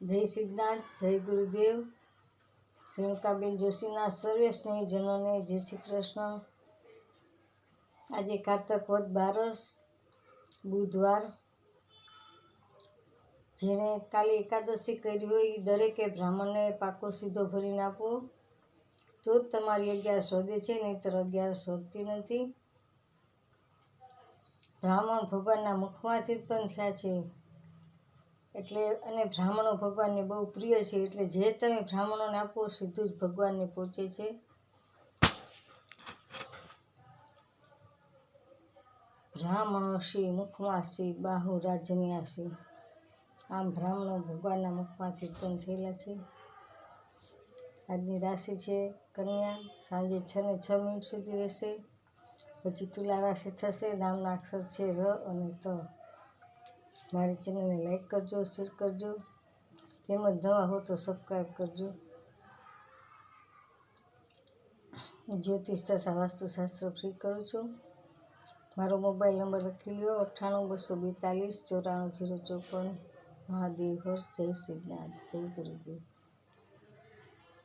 જય સિદ્ધાર્થ જય ગુરુદેવ. રેણુકાબેન જોશીના સર્વે સ્નેહીજનોને જય શ્રી કૃષ્ણ. આજે કારતક વદ બારસ, બુધવાર. જેણે કાલે એકાદશી કરી હોય એ દરેકે બ્રાહ્મણને પાકો સીધો ભરીને આપો તો જ તમારી અગિયાર શોધે છે, નહીંતર અગિયાર શોધતી નથી. બ્રાહ્મણ ભગવાનના મુખમાંથી ઉત્પન્ન થયા છે. એટલે અને બ્રાહ્મણો ભગવાનને બહુ પ્રિય છે, એટલે જે તમે બ્રાહ્મણોને આપો સીધું જ ભગવાનને પહોંચે છે. બ્રાહ્મણો શ્રી મુખમાં શ્રી બાહુ રાજન્યાસી આમ બ્રાહ્મણો ભગવાનના મુખમાંથી ઉત્પન્ન થયેલા છે. આજની રાશિ છે કન્યા, સાંજે છ ને છ મિનિટ સુધી રહેશે. પછી તુલા રાશિ થશે, નામના અક્ષર છે ર અને ત. મારી ચેનલને લાઈક કરજો શેર કરજો, તેમજ નવા હો તો સબસ્ક્રાઈબ કરજો. જ્યોતિષ તથા વાસ્તુશાસ્ત્ર ફ્રી કરું છું. મારો મોબાઈલ નંબર લખી લ્યો, અઠ્ઠાણું બસો બેતાલીસ, ચોરાણું જીરો ચોપન મહાદેવ જય શ્રીનાથ જય ગુરુદેવ